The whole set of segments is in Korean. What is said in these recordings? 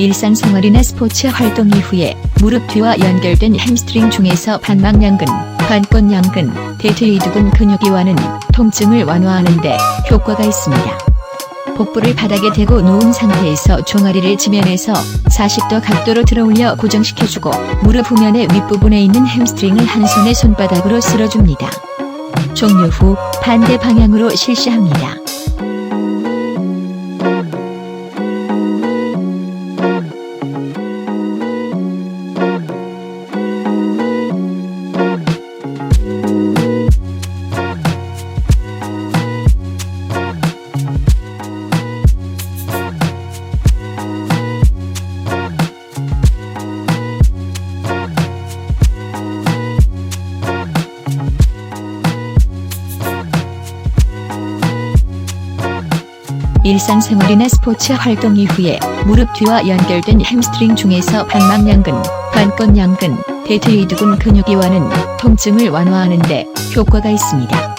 일상생활이나 스포츠 활동 이후에 무릎 뒤와 연결된 햄스트링 중에서 반막양근, 반권양근, 대퇴이두근 근육이와는 통증을 완화하는 데 효과가 있습니다. 복부를 바닥에 대고 누운 상태에서 종아리를 지면에서 40도 각도로 들어올려 고정시켜주고 무릎 후면의 윗부분에 있는 햄스트링을 한 손의 손바닥으로 쓸어줍니다. 종료 후 반대 방향으로 실시합니다. 일상생활이나 스포츠 활동 이후에 무릎 뒤와 연결된 햄스트링 중에서 반막양근, 반권양근, 대퇴이두근 근육이와는 통증을 완화하는 데 효과가 있습니다.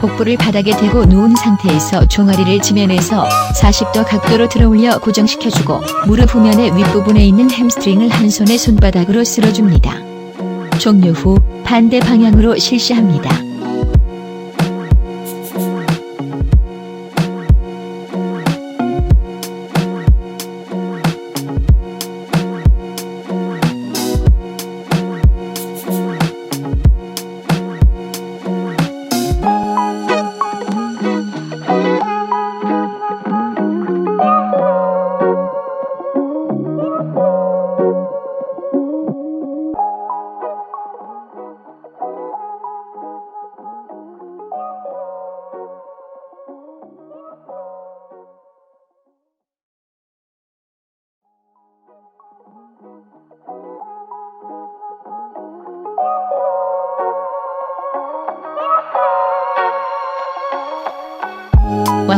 복부를 바닥에 대고 누운 상태에서 종아리를 지면에서 40도 각도로 들어올려 고정시켜주고 무릎 후면의 윗부분에 있는 햄스트링을 한 손의 손바닥으로 쓸어줍니다. 종료 후 반대 방향으로 실시합니다.